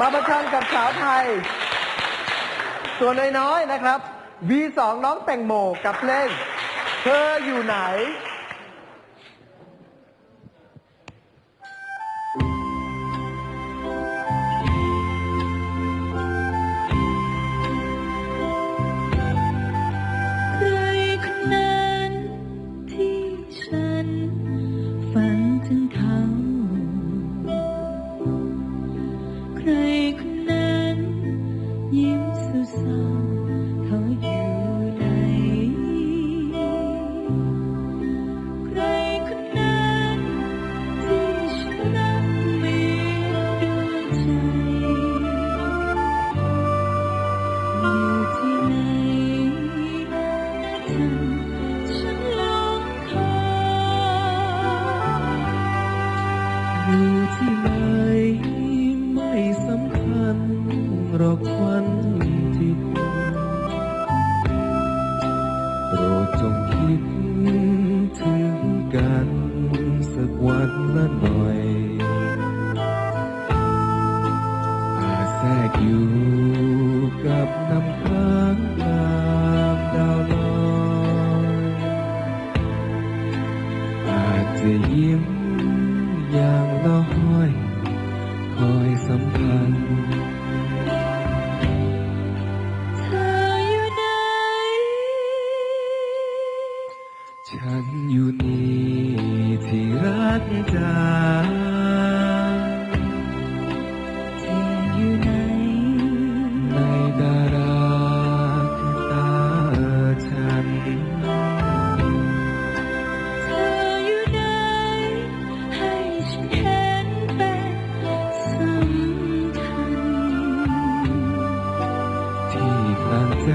มาประชันกับสาวไทย ส่วนน้อยๆนะครับ V2 น้องแต่งโมกับเพลงเธออยู่ไหน รอกวันที่โปรดจงคิดถึงกันสักวันละหน่อยอาจแทรกอยู่กับน้ำค้างตามดาวลอยอาจจะยิ้มอย่างละห้อย คอยสัมพันธ์ ฉันอยู่นี่ที่รักจาเธออยู่ไหนในดาราตาฉัน เธออยู่ไหนให้ฉันเห็นเป็นสำคัญที่กลาใจ